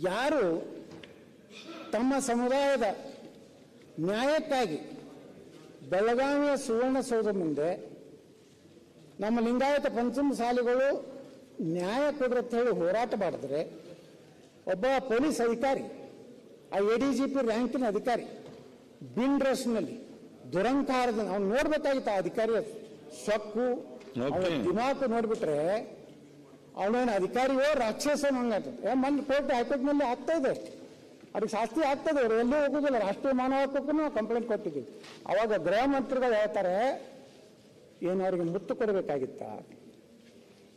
ಯಾರು ತಮ್ಮ ಸಮುದಾಯದ ನ್ಯಾಯಕ್ಕಾಗಿ ಬೆಳಗಾವಿಯ ಸುವರ್ಣಸೌಧ ಮುಂದೆ ನಮ್ಮ ಲಿಂಗಾಯತ ಪಂಚಮಸಾಲಿಗಳು ನ್ಯಾಯ ಕೊಡ್ರಿ ಅಂತ ಹೇಳಿ ಹೋರಾಟ ಮಾಡಿದ್ರೆ ಒಬ್ಬ ಪೊಲೀಸ್ ಅಧಿಕಾರಿ ಆ ಎ ಡಿ ಜಿ ಪಿ ರ್ಯಾಂಕಿನ ಅಧಿಕಾರಿ ಬಿನ್ ಡ್ರೆಸ್ನಲ್ಲಿ ದುರಂಕಾರದ ಅವ್ನು ನೋಡ್ಬೇಕಾಗಿತ್ತು ಆ ಅಧಿಕಾರಿಯ ಸೊಕ್ಕು. ದಿಮಾಕು ನೋಡ್ಬಿಟ್ರೆ ಅವನೇನು ಅಧಿಕಾರಿಯೋ ರಾಕ್ಷಸ ಏ ಮೊನ್ನೆ ಕೋರ್ಟ್ ಹೈಕೋರ್ಟ್ನಲ್ಲಿ ಆಗ್ತಾ ಇದೆ. ಅದಕ್ಕೆ ಶಾಸ್ತಿ ಆಗ್ತದೆ ಅವ್ರು ಎಲ್ಲೂ ಹೋಗೋದಿಲ್ಲ. ರಾಷ್ಟ್ರೀಯ ಮಾನವ ನಾವು ಕಂಪ್ಲೇಂಟ್ ಕೊಟ್ಟಿದ್ದೀವಿ. ಅವಾಗ ಗೃಹ ಮಂತ್ರಿಗಳು ಹೇಳ್ತಾರೆ, ಏನು ಅವ್ರಿಗೆ ಮುತ್ತು ಕೊಡಬೇಕಾಗಿತ್ತ?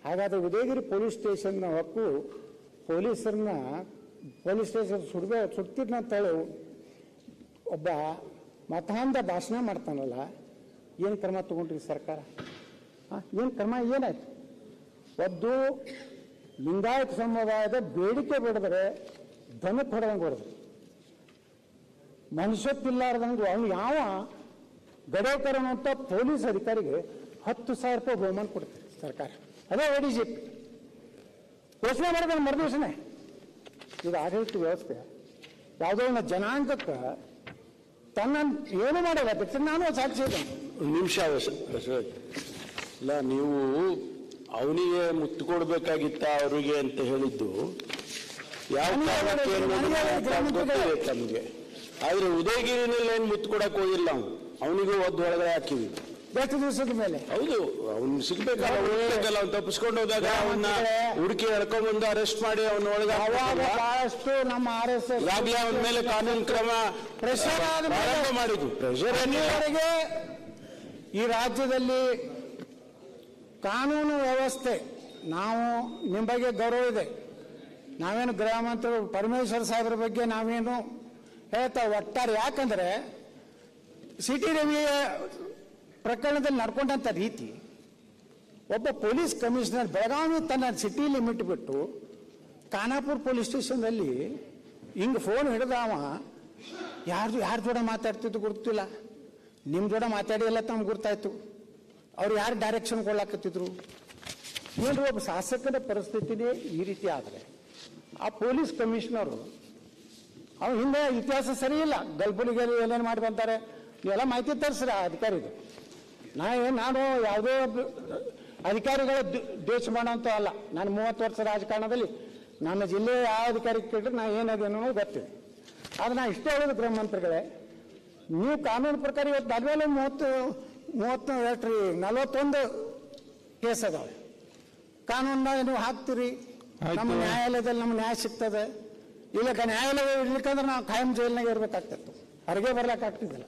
ಹಾಗಾದ್ರೆ ಉದಯಗಿರಿ ಪೊಲೀಸ್ ಸ್ಟೇಷನ್ನ ಹಕ್ಕು ಪೊಲೀಸರನ್ನ, ಪೊಲೀಸ್ ಸ್ಟೇಷನ್ ಸುಡ್ಬೇ, ಸುಡ್ತಿದ್ನ ಅಂತ ಹೇಳಿ. ಒಬ್ಬ ಮತಾಂಧ ಭಾಷಣ ಮಾಡ್ತಾನಲ್ಲ, ಏನು ಕ್ರಮ ತಗೊಂಡ್ರಿ ಸರ್ಕಾರ? ಏನು ಕ್ರಮ ಏನಾಯ್ತು? ಒದ್ದು ಲಿಂಗಾಯತ ಸಮುದಾಯದ ಬೇಡಿಕೆ ಬಿಡಿದ್ರೆ ದನಕ್ಕೆ ಹೊಡೆದಂಗೆ ಹೊಡೆದ್ರು ಮನುಷ್ಯತ್ತಿಲ್ಲಾರ್ದಂಗೆ ಅವನು ಯಾವ ಗಡೇಕರ್ ಅಂತ ಪೊಲೀಸ್ ಅಧಿಕಾರಿಗೆ ಹತ್ತು ಸಾವಿರ ರೂಪಾಯಿ ಬಹುಮಾನ ಕೊಡ್ತಾರೆ ಸರ್ಕಾರ. ಅದೇ ಎ ಡಿ ಜಿ ಪಿ ಘೋಷಣೆ ಮಾಡಿದ ಮರುದಿವಸನೇ ಇದು ಆಡಳಿತ ವ್ಯವಸ್ಥೆ, ಯಾವುದೋ ಒಂದು ಜನಾಂಗಕ್ಕೆ ತನ್ನ ಏನು ಮಾಡಲ್ಲ ಅಧ್ಯಕ್ಷ ನಾನು ಸಾಕ್ಷಿ ನಿಮಿಷ ಇಲ್ಲ. ನೀವು ಅವನಿಗೆ ಮುತ್ತು ಕೊಡಬೇಕಾಗಿತ್ತು ಅವರಿಗೆ ಅಂತ ಹೇಳಿದ್ದು ಯಾವ ತಮಗೆ. ಆದ್ರೆ ಉದಯಗಿರಿನಲ್ಲಿ ಏನು ಮುತ್ತು ಕೊಡಕ್ ಹೋಗಿಲ್ಲ ಅವನು. ಅವನಿಗೂ ಒದ್ದು ಒಳಗಡೆ ಹಾಕಿವಿ ಎಷ್ಟು ದಿವಸದ ಮೇಲೆ. ಹೌದು ಅವ್ನು ಸಿಗ್ಬೇಕಲ್ಲ ಉಳಿಬೇಕಲ್ಲ ಅವ್ನು ತಪ್ಪಿಸ್ಕೊಂಡು ಹೋದಾಗ ಅವನ್ನ ಹುಡುಕಿ ಎಳ್ಕೊಂಡ್ ಬಂದು ಅರೆಸ್ಟ್ ಮಾಡಿ ಅವನ ಒಳಗೆ? ಬಹಳಷ್ಟು ನಮ್ಮ ಆರ್ ಎಸ್ ಎಸ್ ಈಗಾಗ್ಲೇ ಅವನ ಮೇಲೆ ಕಾನೂನು ಕ್ರಮ ಪ್ರೆಷರ್ ಮಾಡಿದ್ದು ಪ್ರೆಷರ್ ಈ ರಾಜ್ಯದಲ್ಲಿ ಕಾನೂನು ವ್ಯವಸ್ಥೆ, ನಾವು ನಿಮ್ಮ ಬಗ್ಗೆ ಗೌರವ ಇದೆ. ನಾವೇನು ಗೃಹ ಮಂತ್ರಿ ಪರಮೇಶ್ವರ್ ಸಾಹೇಬ್ರ ಬಗ್ಗೆ ನಾವೇನು ಹೇಳ್ತಾ ಒಟ್ಟಾರೆ ಯಾಕಂದ್ರೆ, ಸಿಟಿ ರವಿಯ ಪ್ರಕರಣದಲ್ಲಿ ನಡ್ಕೊಂಡಂಥ ರೀತಿ, ಒಬ್ಬ ಪೊಲೀಸ್ ಕಮಿಷನರ್ ಬೆಳಗಾವಿ ತನ್ನ ಸಿಟಿ ಲಿಮಿಟ್ ಬಿಟ್ಟು ಖಾನಾಪುರ ಪೊಲೀಸ್ ಸ್ಟೇಷನ್ನಲ್ಲಿ ಹಿಂಗೆ ಫೋನ್ ಹಿಡಿದವ ಯಾರ್ದು, ಯಾರ ಜೋಡ ಮಾತಾಡ್ತಿದ್ದು ಗೊತ್ತಿಲ್ಲ ನಿಮ್ಮ ಜೋಡ ಮಾತಾಡಿ ಎಲ್ಲ ತಮ್ಗೆ ಗೊತ್ತಾಯ್ತು ಅವ್ರು ಯಾರು ಡೈರೆಕ್ಷನ್ ಕೊಡ್ಲಾಕತ್ತಿದ್ರು? ಏನ್ರಿ ಒಬ್ಬ ಶಾಸಕನ ಪರಿಸ್ಥಿತಿನೇ ಈ ರೀತಿ ಆದರೆ. ಆ ಪೊಲೀಸ್ ಕಮಿಷನರು ಅವ್ನು ಹಿಂದೆ ಇತಿಹಾಸ ಸರಿ ಇಲ್ಲ. ಗಲ್ಬುಲಿಗೆ ಏನೇನು ಮಾಡಿ ನೀವೆಲ್ಲ ಮಾಹಿತಿ ತರಿಸ್ರಿ ಆ ಅಧಿಕಾರಿದು ನಾ ಏನು, ನಾನು ಯಾವುದೇ ಅಧಿಕಾರಿಗಳ ದ್ವ- ದ್ವೇಷ ಮಾಡೋಂತ ಅಲ್ಲ. ನಾನು ಮೂವತ್ತು ವರ್ಷ ರಾಜಕಾರಣದಲ್ಲಿ, ನನ್ನ ಜಿಲ್ಲೆಯ ಯಾವ ಅಧಿಕಾರಿ ಕೇಳಿದ್ರೆ ನಾ ಏನಾದೇನೋ ಗೊತ್ತಿದೆ ಆದ್ರೆ ನಾ ಇಷ್ಟೇ ಹೇಳೋದು ಗೃಹ ಮಂತ್ರಿಗಳೇ, ನೀವು ಕಾನೂನು ಪ್ರಕಾರ ಇವತ್ತು ನಲ್ವೇಲೆ ಮೂವತ್ತು ಮೂವತ್ತು ಎಷ್ಟು ರೀ ನಲವತ್ತೊಂದು ಕೇಸ್ ಅದಾವೆ ಕಾನೂನಾಗ ನೀವು ಹಾಕ್ತೀರಿ ನಮ್ಮ ನ್ಯಾಯಾಲಯದಲ್ಲಿ ನಮ್ಮ ನ್ಯಾಯ ಸಿಗ್ತದೆ. ಇಲ್ಲ ನ್ಯಾಯಾಲಯ ಇರ್ಲಿಕ್ಕಂದ್ರೆ ನಾವು ಖಾಯಂ ಜೈಲ್ನಾಗ ಇರ್ಬೇಕಾಗ್ತಿತ್ತು. ಹೊರಗೆ ಬರ್ಲಿಕ್ಕಾಗ್ತಿದ್ದಿಲ್ಲ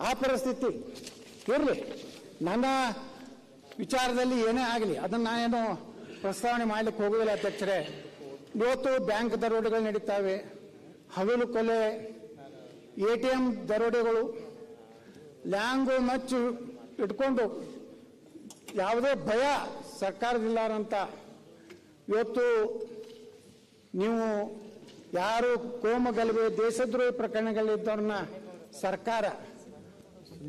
ಆ ಪರಿಸ್ಥಿತಿ ಇರಲಿ. ನನ್ನ ವಿಚಾರದಲ್ಲಿ ಏನೇ ಆಗಲಿ ಅದನ್ನು ನಾನೇನು ಪ್ರಸ್ತಾವನೆ ಮಾಡಲಿಕ್ಕೆ ಹೋಗೋದಿಲ್ಲ ಅಧ್ಯಕ್ಷರೇ. ಇವತ್ತು ಬ್ಯಾಂಕ್ ದರೋಡೆಗಳು ನಡೀತಾವೆ. ಹಗಲು ಕೊಲೆ ಎ ಟಿ ಎಂ ದರೋಡೆಗಳು ಲ್ಯಾಂಗು ಮಚ್ಚು ಇಟ್ಕೊಂಡು ಯಾವುದೇ ಭಯ ಸರ್ಕಾರದಿಲ್ಲಾರಂತ ಇವತ್ತು ನೀವು ಯಾರು ಕೋಮಗಲಭೆ ದೇಶದ್ರೋಹಿ ಪ್ರಕರಣಗಳಿದ್ದವ್ರನ್ನ ಸರ್ಕಾರ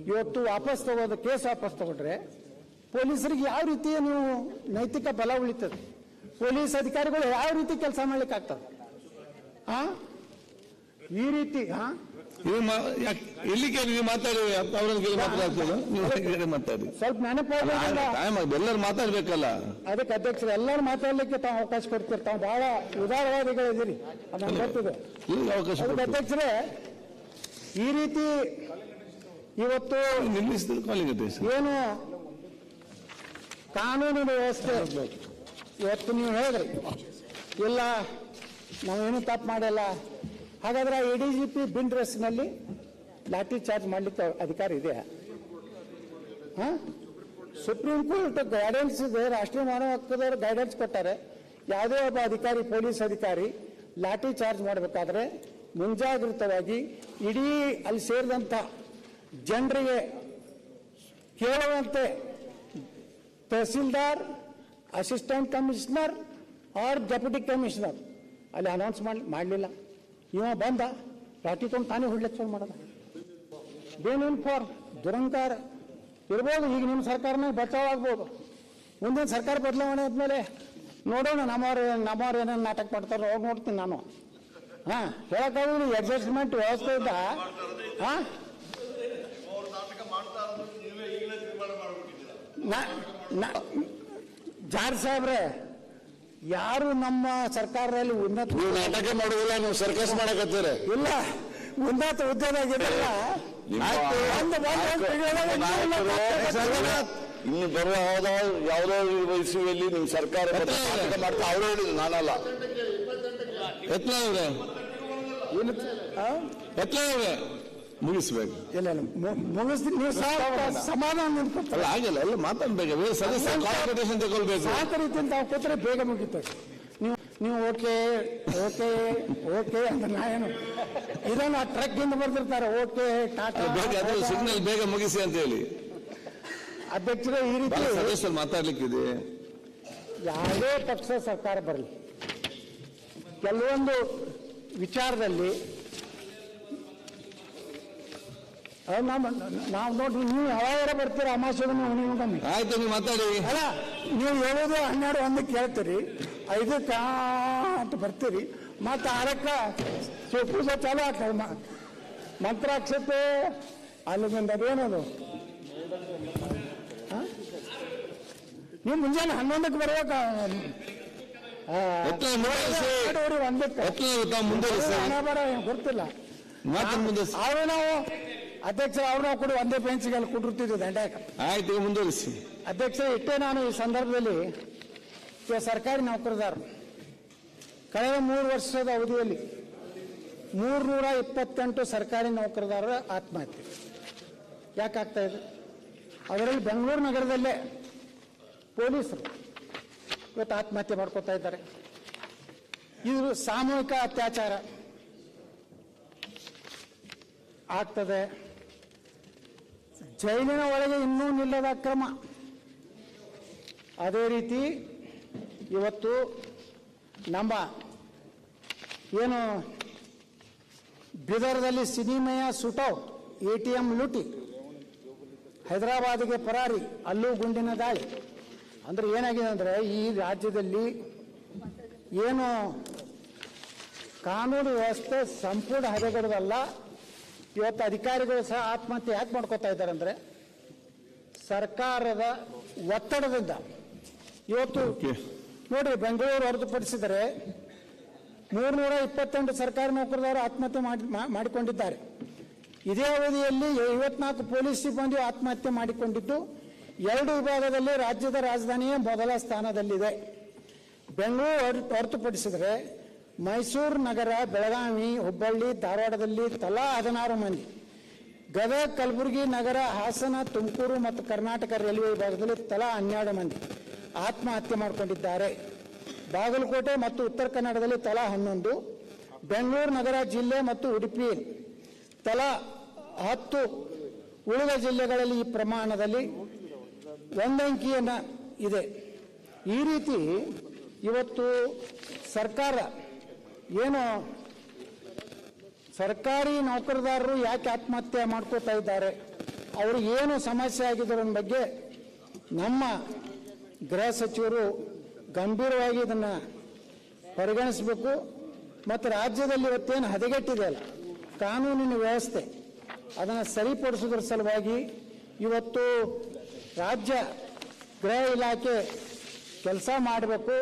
ಇವತ್ತು ವಾಪಸ್ ತಗೋದು, ಕೇಸ್ ವಾಪಸ್ ತಗೊಂಡ್ರೆ ಪೊಲೀಸರಿಗೆ ಯಾವ ರೀತಿಯ ನೀವು ನೈತಿಕ ಬಲ ಉಳಿತದೆ? ಪೊಲೀಸ್ ಅಧಿಕಾರಿಗಳು ಯಾವ ರೀತಿ ಕೆಲಸ ಮಾಡ್ಲಿಕ್ಕೆ ಆಗ್ತದೆ ಆ? ಈ ರೀತಿ ಹಾ ನೀವು ಮಾ- ಕೇಳಿ ನೀವು ಮಾತಾಡಿ ಅವ್ರನ್ನ ಕೇಳಿ ಮಾತಾಡ್ತೀರ ನೀವು ಮಾತಾಡಿ? ಸ್ವಲ್ಪ ಆಗಿದೆ ಎಲ್ಲರೂ ಮಾತಾಡ್ಬೇಕಲ್ಲ. ಅದಕ್ಕೆ ಅಧ್ಯಕ್ಷರು ಎಲ್ಲರೂ ಮಾತಾಡ್ಲಿಕ್ಕೆ ತಾವು ಅವಕಾಶ ಕೊಡ್ತೀರಿ. ತಾವು ಬಹಳ ಉದಾರವಾದಿಗಳಿದ್ದೀರಿ. ಇಲ್ಲಿ ಅವಕಾಶ ಅಧ್ಯಕ್ಷರೇ ಈ ರೀತಿ ಇವತ್ತು ನಿಲ್ಲಿಸಿದ್ರು ಕಾಲಿಂಗ್ ಅಧ್ಯಕ್ಷ ಏನು ಕಾನೂನಿನ ವ್ಯವಸ್ಥೆ ಇವತ್ತು ನೀವು ಹೇಳಿದ್ರಿ. ಇಲ್ಲ ನಾವೇನು ತಪ್ಪು ಮಾಡಿಲ್ಲ. ಹಾಗಾದ್ರೆ ಎ ಡಿ ಜಿ ಪಿ ಬಿನ್ ಡ್ರೆಸ್ನಲ್ಲಿ ಲಾಠಿ ಚಾರ್ಜ್ ಮಾಡಲಿಕ್ಕೆ ಅಧಿಕಾರ ಇದೆ ಹಾಂ? ಸುಪ್ರೀಂ ಕೋರ್ಟ್ ಗೈಡೆನ್ಸ್ ಇದೆ, ರಾಷ್ಟ್ರೀಯ ಮಾನವ ಹಕ್ಕದವರು ಗೈಡೆನ್ಸ್ ಕೊಟ್ಟಾರೆ. ಯಾವುದೇ ಒಬ್ಬ ಅಧಿಕಾರಿ, ಪೊಲೀಸ್ ಅಧಿಕಾರಿ ಲಾಠಿ ಚಾರ್ಜ್ ಮಾಡಬೇಕಾದ್ರೆ ಮುಂಜಾಗ್ರತವಾಗಿ ಇಡೀ ಅಲ್ಲಿ ಸೇರಿದಂಥ ಜನರಿಗೆ ಕೇಳುವಂತೆ tahsildar assistant commissioner or deputy commissioner ಅಲ್ಲಿ ಅನೌನ್ಸ್ ಮಾಡಿ, ಮಾಡಲಿಲ್ಲ. ಇವ ಬಂದ, ರಾತ್ರಿ ತೊಗೊಂಡು ತಾನೇ ಹೊಡ್ಲಿಕ್ಕೆ ಚಲೋ ಮಾಡದ. ಬೇನೇನು ಫಾರ್ ದುರಂಕಾರ ಇರ್ಬೋದು, ಈಗ ನಿಮ್ಮ ಸರ್ಕಾರನೇ ಬಚಾವ್ ಆಗ್ಬೋದು. ಮುಂದಿನ ಸರ್ಕಾರ ಬದಲಾವಣೆ ಆದ್ಮೇಲೆ ನೋಡೋಣ ನಮ್ಮವ್ರು ನಮ್ಮವ್ರು ಏನೇನು ನಾಟಕ ಮಾಡ್ತಾರೋ ಅವ್ರು ನೋಡ್ತೀನಿ ನಾನು. ಹಾ, ಹೇಳಕ್ಕಾಗುದಿಲ್ಲ ಅಡ್ಜಸ್ಟ್ಮೆಂಟ್ ವ್ಯವಸ್ಥೆ ಇದ್ದ. ಹಾ? ಜಾರ್ ಸಾಹೇಬ್ರೆ ಯಾರು ನಮ್ಮ ಸರ್ಕಾರದಲ್ಲಿ ಉನ್ನತ ನೀವು ನಾಟಕ ಮಾಡುದಿಲ್ಲ ನೀವು ಸರ್ಕಸ್ ಮಾಡಕತ್ತೀರಿ. ಇಲ್ಲ ಉನ್ನತ ಆಯ್ತು. ಒಂದು ಒಂದು ಸಂಗನಾಥ್, ಇನ್ನು ಬರುವ ಯಾವುದೋ ಯಾವುದೋ ವಯಸ್ಸಿನಲ್ಲಿ ನಿಮ್ ಸರ್ಕಾರ ನಾಟಕ ಮಾಡ್ತಾ ಅವ್ರು ಹೇಳಿದ್ರು ನಾನಲ್ಲ. ಎತ್ಲ ಅವ್ರೆ. ಎತ್ತಲೇ ಆ? ಎತ್ಲ ಅವ್ರೆ. ಮುಗಿಸ್ಬೇಕು. ಇಲ್ಲ ಮುಗಿಸ್ತೀನಿ ನೀವು ಸಮಾಧಾನ ಅಲ್ಲ ಆಗಿಲ್ಲ ಎಲ್ಲ ಮಾತಾಡ್ಬೇಕು. ಸದಸ್ಯ ಕಾಂಪಿಟೇಷನ್ ತಗೊಳ್ಬೇಕು. ಆ ರೀತಿಯಿಂದ ತಾವು ಕೂತ್ರೆ ಬೇಗ ಮುಗಿತಾರೆ ನೀವು ನೀವು ಓಕೆ ಓಕೆ ಓಕೆ ಅಂತ ನಾ ಏನು ಇದನ್ನು ಟ್ರಕ್ ಇಂದ ಬರ್ತಿರ್ತಾರೆ ಓಕೆ ಟಾಟಾ ಬೇಗ ಅದು ಸಿಗ್ನಲ್ ಬೇಗ ಮುಗಿಸಿ ಅಂತ ಹೇಳಿ. ಅಧ್ಯಕ್ಷರೇ ಈ ರೀತಿ ಸದಸ್ಯರು ಮಾತಾಡ್ಲಿಕ್ಕಿದೆ. ಯಾವುದೇ ಪಕ್ಷ ಸರ್ಕಾರ ಬರಲಿ. ಕೆಲವೊಂದು ವಿಚಾರದಲ್ಲಿ ನಮ್ಮ ನಾವು ನೋಡ್ರಿ ನೀವು ಯಾವಾಗ ಬರ್ತೀರ ಉಣಿಮೆ ಆಯ್ತು ನೀವು ಮಾತಾಡಿ. ಅಲ್ಲ ನೀವು ಹೇಳೋದು ಹನ್ನೆರಡು ಒಂದಕ್ಕೆ ಕೇಳ್ತೀರಿ ಐದು ಅಂತ ಬರ್ತೀರಿ ಮತ್ತೆ ಆರಕ್ಕ ಪೂಜೆ ಚಾಲು ಆಗ್ತದೆ. ಮಂತ್ರಾಕ್ಷತೆ ಅಲ್ಲಿಂದ ಅದೇನದು ಹ? ನೀವು ಮುಂಜಾನೆ ಹನ್ನೊಂದಕ್ಕೆ ಬರ್ಬೇಕ ಒಂದಕ್ಕೆ. ಗೊತ್ತಿಲ್ಲ. ಅವ್ರು ನಾವು ಅಧ್ಯಕ್ಷ ಅವರು ಕೂಡ ಒಂದೇ ಬೆಂಚಿಗೆ ಅಲ್ಲಿ ಕುಡಿರ್ತಿದ್ವಿ ದಂಡ್ಯಾಕ. ಆಯ್ತು ಈಗ ಮುಂದುವರಿಸಿ. ಅಧ್ಯಕ್ಷ ಇಟ್ಟೇ ನಾನು ಈ ಸಂದರ್ಭದಲ್ಲಿ ಇವ ಸರ್ಕಾರಿ ನೌಕರದಾರರು ಕಳೆದ ಮೂರು ವರ್ಷದ ಅವಧಿಯಲ್ಲಿ ಮೂರ್ನೂರ ಇಪ್ಪತ್ತೆಂಟು ಸರ್ಕಾರಿ ನೌಕರದಾರರ ಆತ್ಮಹತ್ಯೆ. ಯಾಕಾಗ್ತಾ ಇದೆ? ಅದರಲ್ಲಿ ಬೆಂಗಳೂರು ನಗರದಲ್ಲೇ ಪೊಲೀಸರು ಇವತ್ತು ಆತ್ಮಹತ್ಯೆ ಮಾಡ್ಕೋತಾ ಇದ್ದಾರೆ. ಇದು ಸಾಮೂಹಿಕ ಅತ್ಯಾಚಾರ ಆಗ್ತದೆ. ಜೈಲಿನ ಒಳಗೆ ಇನ್ನೂ ನಿಲ್ಲದ ಅಕ್ರಮ. ಅದೇ ರೀತಿ ಇವತ್ತು ನಮ್ಮ ಏನು ಬೀದರ್ದಲ್ಲಿ ಸಿನಿಮೆಯ ಸುಟೌಟ್ ಎ ಟಿ ಎಂ ಲೂಟಿ, ಹೈದರಾಬಾದಿಗೆ ಪರಾರಿ, ಅಲ್ಲೂ ಗುಂಡಿನ ದಾಳಿ. ಅಂದ್ರೆ ಏನಾಗಿದೆ ಅಂದರೆ ಈ ರಾಜ್ಯದಲ್ಲಿ ಏನು ಕಾನೂನು ವ್ಯವಸ್ಥೆ ಸಂಪೂರ್ಣ ಹದಗೆಡದಲ್ಲ ಇವತ್ತು ಅಧಿಕಾರಿಗಳು ಸಹ ಆತ್ಮಹತ್ಯೆ ಯಾಕೆ ಮಾಡ್ಕೋತಾ ಇದ್ದಾರೆ ಅಂದರೆ ಸರ್ಕಾರದ ಒತ್ತಡದಿಂದ. ಇವತ್ತು ನೋಡಿ ನೋಡ್ರಿ ಬೆಂಗಳೂರು ಹೊರತುಪಡಿಸಿದರೆ ಮೂರ್ನೂರ ಇಪ್ಪತ್ತೆಂಟು ಸರ್ಕಾರಿ ನೌಕರದವರು ಆತ್ಮಹತ್ಯೆ ಮಾಡಿ ಮಾಡಿಕೊಂಡಿದ್ದಾರೆ. ಇದೇ ಅವಧಿಯಲ್ಲಿ ಐವತ್ನಾಲ್ಕು ಪೊಲೀಸ್ ಸಿಬ್ಬಂದಿ ಆತ್ಮಹತ್ಯೆ ಮಾಡಿಕೊಂಡಿದ್ದು ಎರಡು ವಿಭಾಗದಲ್ಲಿ ರಾಜ್ಯದ ರಾಜಧಾನಿಯೇ ಮೊದಲ ಸ್ಥಾನದಲ್ಲಿದೆ. ಬೆಂಗಳೂರು ಹೊರ- ಹೊರತುಪಡಿಸಿದರೆ ಮೈಸೂರು ನಗರ ಬೆಳಗಾವಿ, ಹುಬ್ಬಳ್ಳಿ, ಧಾರವಾಡದಲ್ಲಿ ತಲಾ ಹದಿನಾರು ಮಂದಿ. ಗದಗ, ಕಲಬುರಗಿ ನಗರ, ಹಾಸನ, ತುಮಕೂರು ಮತ್ತು ಕರ್ನಾಟಕ ರೈಲ್ವೆ ವಿಭಾಗದಲ್ಲಿ ತಲಾ ಹನ್ನೆರಡು ಮಂದಿ ಆತ್ಮಹತ್ಯೆ ಮಾಡಿಕೊಂಡಿದ್ದಾರೆ. ಬಾಗಲಕೋಟೆ ಮತ್ತು ಉತ್ತರ ಕನ್ನಡದಲ್ಲಿ ತಲಾ ಹನ್ನೊಂದು, ಬೆಂಗಳೂರು ನಗರ ಜಿಲ್ಲೆ ಮತ್ತು ಉಡುಪಿ ತಲಾ ಹತ್ತು. ಉಳಿದ ಜಿಲ್ಲೆಗಳಲ್ಲಿ ಈ ಪ್ರಮಾಣದಲ್ಲಿ ಒಂದಂಕಿಯನ್ನು ಇದೆ. ಈ ರೀತಿ ಇವತ್ತು ಸರ್ಕಾರ ಏನು ಸರ್ಕಾರಿ ನೌಕರದಾರರು ಯಾಕೆ ಆತ್ಮಹತ್ಯೆ ಮಾಡ್ಕೋತಾ ಇದ್ದಾರೆ? ಅವ್ರಿಗೆ ಏನು ಸಮಸ್ಯೆ ಆಗಿದ್ರ ಬಗ್ಗೆ ನಮ್ಮ ಗೃಹ ಸಚಿವರು ಗಂಭೀರವಾಗಿ ಇದನ್ನು ಪರಿಗಣಿಸಬೇಕು. ಮತ್ತು ರಾಜ್ಯದಲ್ಲಿ ಇವತ್ತೇನು ಹದಗೆಟ್ಟಿದೆ ಅಲ್ಲ, ಕಾನೂನಿನ ವ್ಯವಸ್ಥೆ ಅದನ್ನು ಸರಿಪಡಿಸೋದ್ರ ಸಲುವಾಗಿ ಇವತ್ತು ರಾಜ್ಯ ಗೃಹ ಇಲಾಖೆ ಕೆಲಸ ಮಾಡಬೇಕು.